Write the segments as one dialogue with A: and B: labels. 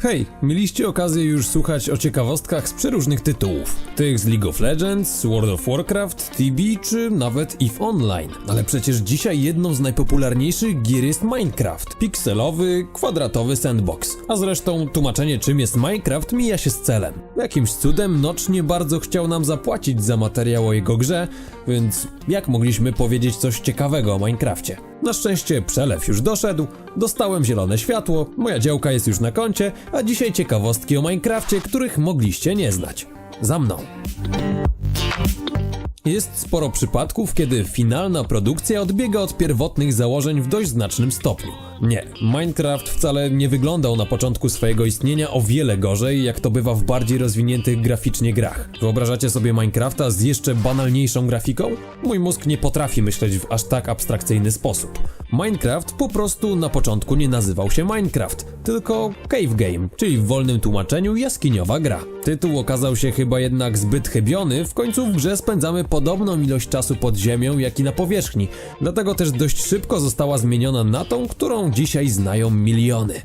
A: Hej, mieliście okazję już słuchać o ciekawostkach z przeróżnych tytułów. Tych z League of Legends, World of Warcraft, TB czy nawet EVE Online. Ale przecież dzisiaj jedną z najpopularniejszych gier jest Minecraft. Pikselowy, kwadratowy sandbox. A zresztą tłumaczenie czym jest Minecraft mija się z celem. Jakimś cudem Notch nie bardzo chciał nam zapłacić za materiał o jego grze, więc jak mogliśmy powiedzieć coś ciekawego o Minecrafcie? Na szczęście przelew już doszedł, dostałem zielone światło, moja działka jest już na koncie, a dzisiaj ciekawostki o Minecrafcie, których mogliście nie znać. Za mną. Jest sporo przypadków, kiedy finalna produkcja odbiega od pierwotnych założeń w dość znacznym stopniu. Nie, Minecraft wcale nie wyglądał na początku swojego istnienia o wiele gorzej, jak to bywa w bardziej rozwiniętych graficznie grach. Wyobrażacie sobie Minecrafta z jeszcze banalniejszą grafiką? Mój mózg nie potrafi myśleć w aż tak abstrakcyjny sposób. Minecraft po prostu na początku nie nazywał się Minecraft, tylko Cave Game, czyli w wolnym tłumaczeniu jaskiniowa gra. Tytuł okazał się chyba jednak zbyt chybiony, w końcu w grze spędzamy podobną ilość czasu pod ziemią, jak i na powierzchni, dlatego też dość szybko została zmieniona na tą, którą dzisiaj znają miliony.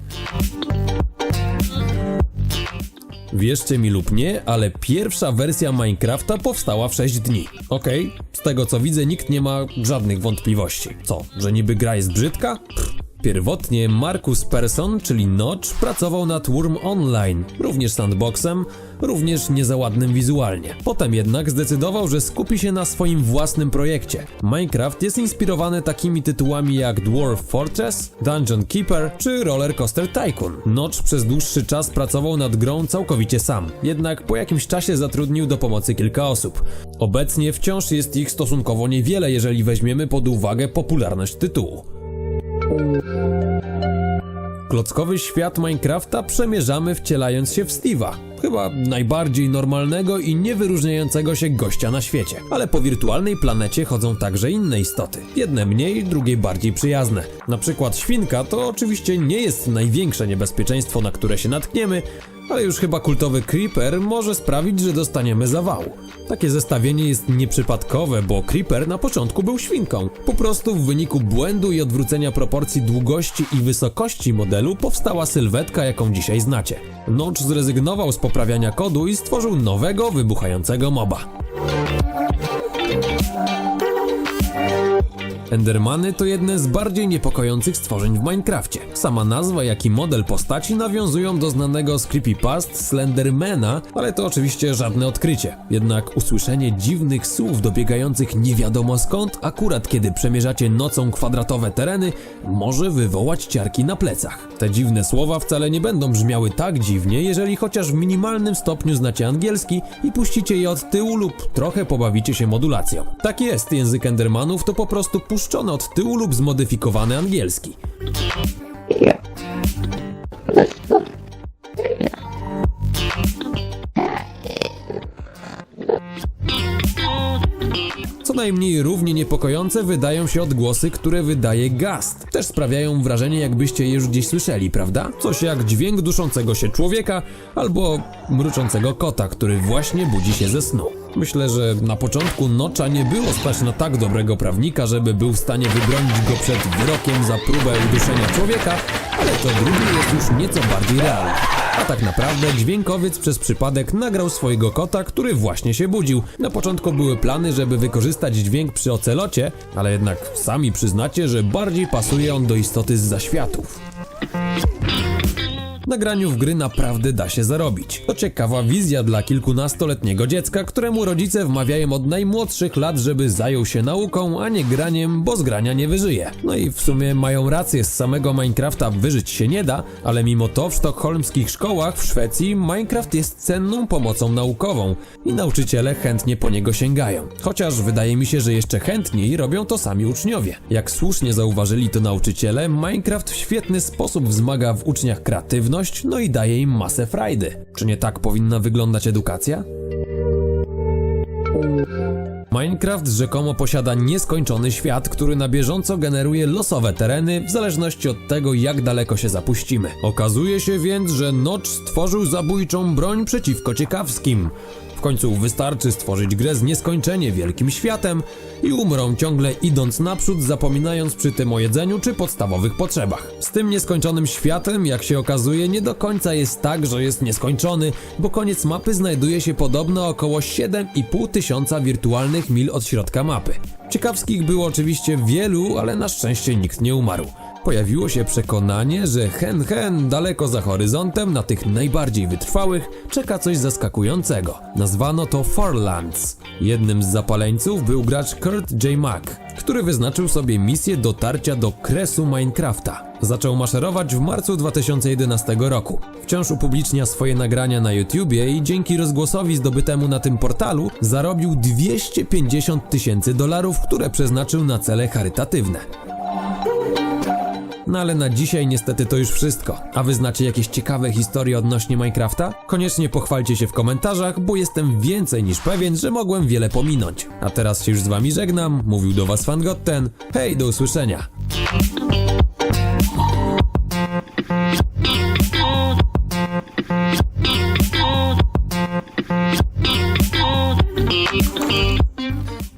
A: Wierzcie mi lub nie, ale pierwsza wersja Minecrafta powstała w 6 dni. Okej, z tego co widzę nikt nie ma żadnych wątpliwości. Co, że niby gra jest brzydka? Pff. Pierwotnie Markus Persson, czyli Notch, pracował nad Worm Online, również sandboxem, również nie za ładnym wizualnie. Potem jednak zdecydował, że skupi się na swoim własnym projekcie. Minecraft jest inspirowany takimi tytułami jak Dwarf Fortress, Dungeon Keeper czy Roller Coaster Tycoon. Notch przez dłuższy czas pracował nad grą całkowicie sam, jednak po jakimś czasie zatrudnił do pomocy kilka osób. Obecnie wciąż jest ich stosunkowo niewiele, jeżeli weźmiemy pod uwagę popularność tytułu. Klockowy świat Minecrafta przemierzamy wcielając się w Steve'a. Chyba najbardziej normalnego i niewyróżniającego się gościa na świecie. Ale po wirtualnej planecie chodzą także inne istoty. Jedne mniej, drugie bardziej przyjazne. Na przykład świnka to oczywiście nie jest największe niebezpieczeństwo, na które się natkniemy, ale już chyba kultowy Creeper może sprawić, że dostaniemy zawału. Takie zestawienie jest nieprzypadkowe, bo Creeper na początku był świnką. Po prostu w wyniku błędu i odwrócenia proporcji długości i wysokości modelu powstała sylwetka, jaką dzisiaj znacie. Notch zrezygnował z poprawiania kodu i stworzył nowego, wybuchającego moba. Endermany to jedne z bardziej niepokojących stworzeń w Minecrafcie. Sama nazwa, jak i model postaci nawiązują do znanego z creepypast Slendermana, ale to oczywiście żadne odkrycie. Jednak usłyszenie dziwnych słów dobiegających nie wiadomo skąd, akurat kiedy przemierzacie nocą kwadratowe tereny, może wywołać ciarki na plecach. Te dziwne słowa wcale nie będą brzmiały tak dziwnie, jeżeli chociaż w minimalnym stopniu znacie angielski i puścicie je od tyłu lub trochę pobawicie się modulacją. Tak jest, język Endermanów to po prostu puszczony od tyłu lub zmodyfikowany angielski. Co najmniej równie niepokojące wydają się odgłosy, które wydaje Gast. Też sprawiają wrażenie, jakbyście je już gdzieś słyszeli, prawda? Coś jak dźwięk duszącego się człowieka albo mruczącego kota, który właśnie budzi się ze snu. Myślę, że na początku Nocza nie było stać na tak dobrego prawnika, żeby był w stanie wybronić go przed wyrokiem za próbę uduszenia człowieka, ale to drugie jest już nieco bardziej realne. A tak naprawdę dźwiękowiec przez przypadek nagrał swojego kota, który właśnie się budził. Na początku były plany, żeby wykorzystać dźwięk przy ocelocie, ale jednak sami przyznacie, że bardziej pasuje on do istoty z zaświatów. Na graniu w gry naprawdę da się zarobić. To ciekawa wizja dla kilkunastoletniego dziecka, któremu rodzice wmawiają od najmłodszych lat, żeby zajął się nauką, a nie graniem, bo z grania nie wyżyje. No i w sumie mają rację, z samego Minecrafta wyżyć się nie da, ale mimo to w sztokholmskich szkołach w Szwecji Minecraft jest cenną pomocą naukową i nauczyciele chętnie po niego sięgają. Chociaż wydaje mi się, że jeszcze chętniej robią to sami uczniowie. Jak słusznie zauważyli to nauczyciele, Minecraft w świetny sposób wzmaga w uczniach kreatywność, no i daje im masę frajdy. Czy nie tak powinna wyglądać edukacja? Minecraft rzekomo posiada nieskończony świat, który na bieżąco generuje losowe tereny w zależności od tego, jak daleko się zapuścimy. Okazuje się więc, że Notch stworzył zabójczą broń przeciwko ciekawskim. Końcu wystarczy stworzyć grę z nieskończenie wielkim światem i umrą ciągle idąc naprzód, zapominając przy tym o jedzeniu czy podstawowych potrzebach. Z tym nieskończonym światem, jak się okazuje, nie do końca jest tak, że jest nieskończony, bo koniec mapy znajduje się podobno około 7,5 tysiąca wirtualnych mil od środka mapy. Ciekawskich było oczywiście wielu, ale na szczęście nikt nie umarł. Pojawiło się przekonanie, że hen hen daleko za horyzontem, na tych najbardziej wytrwałych, czeka coś zaskakującego. Nazwano to Farlands. Jednym z zapaleńców był gracz Kurt J. Mack, który wyznaczył sobie misję dotarcia do kresu Minecrafta. Zaczął maszerować w marcu 2011 roku. Wciąż upublicznia swoje nagrania na YouTubie i dzięki rozgłosowi zdobytemu na tym portalu zarobił 250 tysięcy dolarów, które przeznaczył na cele charytatywne. No ale na dzisiaj niestety to już wszystko. A wy znacie jakieś ciekawe historie odnośnie Minecrafta? Koniecznie pochwalcie się w komentarzach, bo jestem więcej niż pewien, że mogłem wiele pominąć. A teraz się już z wami żegnam, mówił do was Fangotten. Hej, do usłyszenia!